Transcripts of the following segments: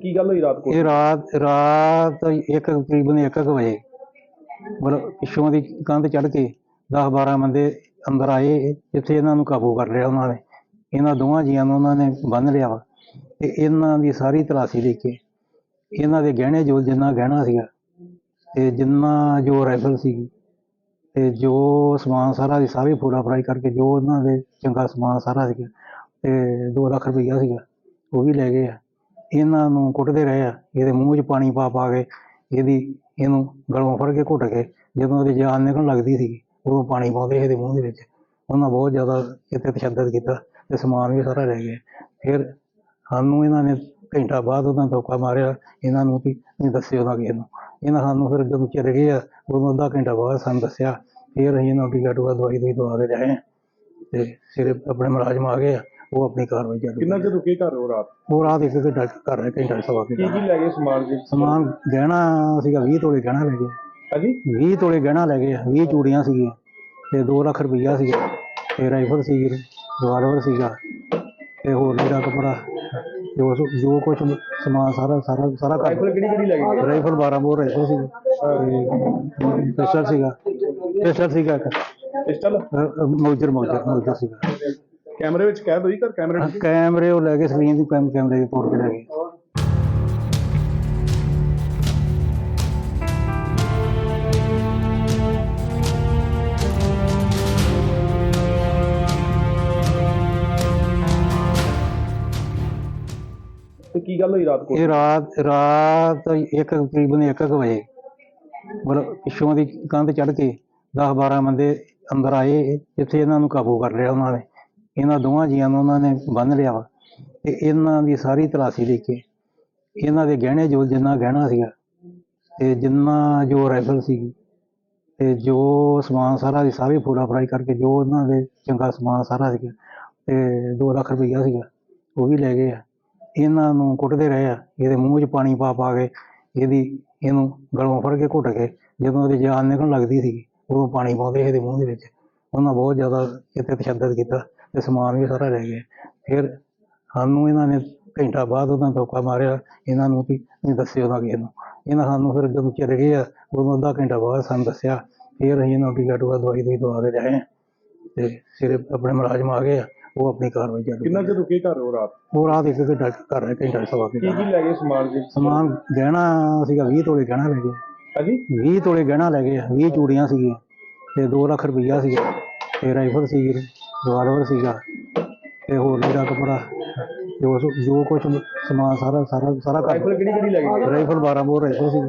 ਕੀ ਗੱਲ ਹੋਈ ਰਾਤ ਕੋਲ ਇਹ ਰਾਤ ਰਾਤ ਇੱਕ ਤਕਰੀਬਨ ਇੱਕ ਕੁ ਵਜੇ, ਮਤਲਬ ਪਿੱਛੋਂ ਦੀ ਕੰਧ ਚੜ ਕੇ 10 12 ਬੰਦੇ ਅੰਦਰ ਆਏ, ਜਿੱਥੇ ਇਹਨਾਂ ਨੂੰ ਕਾਬੂ ਕਰ ਲਿਆ ਉਹਨਾਂ ਨੇ। ਇਹਨਾਂ ਦੋਵਾਂ ਜੀਆਂ ਨੂੰ ਉਹਨਾਂ ਨੇ ਬੰਨ ਲਿਆ ਵਾ ਤੇ ਇਹਨਾਂ ਦੀ ਸਾਰੀ ਤਲਾਸ਼ੀ ਲੈ ਕੇ ਇਹਨਾਂ ਦੇ ਗਹਿਣੇ ਜੋ ਜਿੰਨਾ ਗਹਿਣਾ ਸੀਗਾ ਤੇ ਜਿੰਨਾ ਜੋ ਰਾਈਫਲ ਸੀਗੀ ਤੇ ਜੋ ਸਮਾਨ ਸਾਰਾ ਸੀ ਸਾਰੇ ਫੋੜਾ ਫਰਾਈ ਕਰਕੇ ਜੋ ਉਹਨਾਂ ਦੇ ਚੰਗਾ ਸਮਾਨ ਸਾਰਾ ਸੀਗਾ ਤੇ 2 ਲੱਖ ਰੁਪਈਆ ਸੀਗਾ, ਉਹ ਵੀ ਲੈ ਗਏ ਆ। ਇਹਨਾਂ ਨੂੰ ਕੁੱਟਦੇ ਰਹੇ ਆ, ਇਹਦੇ ਮੂੰਹ 'ਚ ਪਾਣੀ ਪਾ ਪਾ ਕੇ, ਇਹਦੀ, ਇਹਨੂੰ ਗਲੋਂ ਫੜ ਕੇ ਘੁੱਟ ਕੇ, ਜਦੋਂ ਉਹਦੀ ਜਾਨ ਨਿਕਲਣ ਲੱਗਦੀ ਸੀ ਉਦੋਂ ਪਾਣੀ ਪਾਉਂਦੇ ਇਹਦੇ ਮੂੰਹ ਦੇ ਵਿੱਚ। ਉਹਨਾਂ ਬਹੁਤ ਜ਼ਿਆਦਾ ਇੱਥੇ ਤਸ਼ੱਦਦ ਕੀਤਾ ਤੇ ਸਮਾਨ ਵੀ ਸਾਰਾ ਰਹਿ ਗਿਆ ਫਿਰ ਸਾਨੂੰ ਇਹਨਾਂ ਨੇ ਘੰਟਾ ਬਾਅਦ ਉਹਨਾਂ ਧੋਖਾ ਮਾਰਿਆ। ਇਹਨਾਂ ਨੂੰ ਵੀ ਨਹੀਂ ਦੱਸਿਓ ਨਾ ਕਿਸੇ ਨੂੰ। ਇਹਨਾਂ ਸਾਨੂੰ ਫਿਰ ਜਦੋਂ ਚਲੇ ਗਏ ਆ, ਉਦੋਂ ਅੱਧਾ ਘੰਟਾ ਬਾਅਦ ਸਾਨੂੰ ਦੱਸਿਆ, ਫਿਰ ਅਸੀਂ ਇਹਨਾਂ ਨੂੰ ਟੀਕਾ ਟੂਕਾ ਦਵਾਈ ਦਵਾਈ ਦਵਾ ਕੇ ਲਿਆਏ। ਆ ਤੇ ਸਿਰੇ ਆਪਣੇ ਮੁਲਾਜ਼ਮ ਆ ਗਏ ਆ। ਉਹ ਆਪਣੀ ਕਾਰਵਾਈ ਚਾਲੂ ਕਿੰਨਾ ਚਿਰ ਰੁਕੇ ਘਰ ਉਹ ਰਾਤ? ਉਹ ਰਾਤ ਇੱਕ ਘੰਟਾ ਕਰ ਰਹੇ ਘੰਟਾ ਸਵਾ ਕੀ ਘੰਟਾ। ਕੀ ਲੈ ਗਏ ਸਮਾਨ ਜੀ? ਸਮਾਨ ਗਹਿਣਾ ਸੀਗਾ 20 ਤੋਲੇ ਗਹਿਣਾ ਲੈ ਗਏ। ਹਾਂਜੀ? 20 ਤੋਲੇ ਗਹਿਣਾ ਲੈ ਗਏ 20 ਚੂੜੀਆਂ ਸੀਗੀਆਂ ਤੇ 2 ਲੱਖ ਰੁਪਈਆ ਸੀਗਾ। ਤੇ ਰਾਈਫਲ ਸੀਗੀ ਰਿਵਾਲਵਰ ਸੀਗਾ ਤੇ ਹੋਰ ਜਿਹੜਾ ਕਪੜਾ ਜੋ ਜੋ ਕੁਝ ਸਮਾਨ ਸਾਰਾ ਸਾਰਾ ਸਾਰਾ ਰਾਈਫਲ ਕਿਹੜੀ ਕਿਹੜੀ ਲੈ ਗਏ? ਰਾਈਫਲ 12 ਬੋਰ ਰਾਈਫਲ ਸੀ ਪਿਸਟਲ ਸੀਗਾ। ਪਿਸਟਲ ਸੀਗਾ ਇੱਕ। ਪਿਸਟਲ? ਮੌਜਰ ਮੌਜਰ ਮੌਜਰ ਸੀਗਾ। ਕੈਮਰੇ ਵਿੱਚ ਕੈਦ ਹੋਈ ਘਰ? ਕੈਮਰੇ ਵਿੱਚ? ਕੈਮਰੇ ਉਹ ਲੈ ਕੇ ਸਕਰੀਨ ਦੀ ਕੈਮ ਕੈਮਰੇ ਦੇ ਤੋੜ ਕੇ ਲੈ ਗਏ। ਤੇ ਕੀ ਗੱਲ ਹੋਈ ਰਾਤ ਕੋਲ? ਇਹ ਰਾਤ ਰਾਤ ਇੱਕ ਤਕਰੀਬਨ ਇੱਕ ਕੁ ਵਜੇ ਮਤਲਬ ਪਿੱਛੋਂ ਦੀ ਕੰਧ ਚੜ ਕੇ 10 12 ਬੰਦੇ ਅੰਦਰ ਆਏ ਜਿੱਥੇ ਇਹਨਾਂ ਨੂੰ ਕਾਬੂ ਕਰ ਲਿਆ ਉਹਨਾਂ ਨੇ। ਇਹਨਾਂ ਦੋਵਾਂ ਜੀਆਂ ਨੂੰ ਉਹਨਾਂ ਨੇ ਬੰਨ ਲਿਆ ਵਾ। ਤੇ ਇਹਨਾਂ ਦੀ ਸਾਰੀ ਤਲਾਸ਼ੀ ਲੈ ਕੇ, ਇਹਨਾਂ ਦੇ ਗਹਿਣੇ ਜੋ ਜਿੰਨਾ ਗਹਿਣਾ ਸੀਗਾ ਤੇ ਜਿੰਨਾ ਜੋ ਰਾਈਫਲ ਸੀਗੀ ਤੇ ਜੋ ਸਮਾਨ ਸਾਰਾ ਦੀ ਸਾਰੀ ਫੋੜਾ ਫਰਾਈ ਕਰਕੇ ਜੋ ਉਹਨਾਂ ਦੇ ਚੰਗਾ ਸਮਾਨ ਸਾਰਾ ਸੀਗਾ ਤੇ 2 ਲੱਖ ਰੁਪਈਆ ਸੀਗਾ, ਉਹ ਵੀ ਲੈ ਗਏ ਆ। ਇਹਨਾਂ ਨੂੰ ਕੁੱਟਦੇ ਰਹੇ ਆ, ਇਹਦੇ ਮੂੰਹ 'ਚ ਪਾਣੀ ਪਾ ਪਾ ਕੇ ਇਹਦੀ ਇਹਨੂੰ ਗਲੋਂ ਫੜ ਕੇ ਘੁੱਟ ਕੇ ਜਦੋਂ ਉਹਦੀ ਜਾਨ ਨਿਕਲਣ ਲੱਗਦੀ ਸੀ ਉਦੋਂ ਪਾਣੀ ਪਾਉਂਦੇ ਸੀ ਇਹਦੇ ਮੂੰਹ ਦੇ ਵਿੱਚ। ਉਹਨਾਂ ਬਹੁਤ ਜ਼ਿਆਦਾ ਇੱਥੇ ਤਸ਼ੱਦਦ ਕੀਤਾ। ਤੇ ਸਮਾਨ ਵੀ ਸਾਰਾ ਲੈ ਗਏ। ਫਿਰ ਸਾਨੂੰ ਇਹਨਾਂ ਨੇ ਘੰਟਾ ਬਾਅਦ ਉਹਨਾਂ ਧੋਖਾ ਮਾਰਿਆ। ਇਹਨਾਂ ਨੂੰ ਵੀ ਨਹੀਂ ਦੱਸਿਓ ਨਾ ਕਿਸੇ ਨੂੰ। ਇਹਨਾਂ ਸਾਨੂੰ ਫਿਰ ਜਦੋਂ ਚਲੇ ਗਏ ਆ ਉਦੋਂ ਅੱਧਾ ਘੰਟਾ ਬਾਅਦ ਸਾਨੂੰ ਦੱਸਿਆ ਫਿਰ ਅਸੀਂ ਇਹਨਾਂ ਨੂੰ ਟੀਕਾ ਟੂਕਾ ਦਵਾਈ ਦਵਾਈ ਦਵਾ ਕੇ ਲਿਆਏ। ਤੇ ਸਿਰੇ ਆਪਣੇ ਮੁਲਾਜ਼ਮ ਆ ਗਏ ਆ ਉਹ ਆਪਣੀ ਕਾਰਵਾਈ ਚਾਲੂ ਕਿੰਨਾ ਚਿਰ ਰੁਕੇ ਘਰ ਉਹ ਰਾਤ? ਉਹ ਰਾਤ ਇੱਕ ਘੰਟਾ ਕਰ ਰਹੇ ਘੰਟਾ ਸਵਾ ਕੀ ਘੰਟਾ। ਕੀ ਲੈ ਗਏ ਸਮਾਨ ਜੀ ਸਮਾਨ ਗਹਿਣਾ ਸੀਗਾ 20 ਤੋਲੇ ਗਹਿਣਾ ਲੈ ਗਏ। ਹਾਂਜੀ? 20 ਤੋਲੇ ਗਹਿਣਾ ਲੈ ਗਏ 20 ਚੂੜੀਆਂ ਸੀਗੀਆਂ ਤੇ 2 ਲੱਖ ਰੁਪਈਆ ਸੀਗਾ। ਤੇ ਰਾਈਫਲ ਸੀਗੀ। ਰਿਵਾਲਵਰ ਸੀਗਾ ਤੇ ਹੋਰ ਜਿਹੜਾ ਕਪੜਾ ਜੋ ਜੋ ਕੁਝ ਸਮਾਨ ਸਾਰਾ ਸਾਰਾ ਸਾਰਾ ਕਰ ਰਾਈਫਲ ਕਿਹੜੀ ਕਿਹੜੀ ਲੈ ਗਏ ਰਾਈਫਲ 12 ਬੋਰ ਰਾਈਫਲ ਸੀ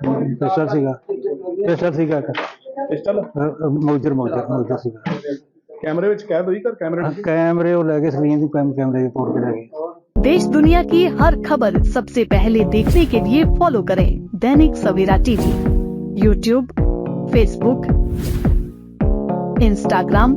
ਤੇ ਪਿਸਟਲ ਸੀਗਾ ਪਿਸਟਲ ਸੀਗਾ ਇੱਕ ਪਿਸਟਲ ਮੌਜਰ ਮੌਜਰ ਮੌਜਰ ਸੀਗਾ ਕੈਮਰੇ ਵਿੱਚ ਕੈਦ ਹੋਈ ਘਰ ਕੈਮਰੇ ਵਿੱਚ ਕੈਮਰੇ ਉਹ ਲੈ ਕੇ ਸਕਰੀਨ ਦੀ ਕੈਮ ਕੈਮਰੇ ਦੇ ਤੋੜ ਕੇ ਲੈ ਗਏ देश दुनिया की हर खबर सबसे पहले देखने के लिए फॉलो करें Dainik Savera TV YouTube Facebook Instagram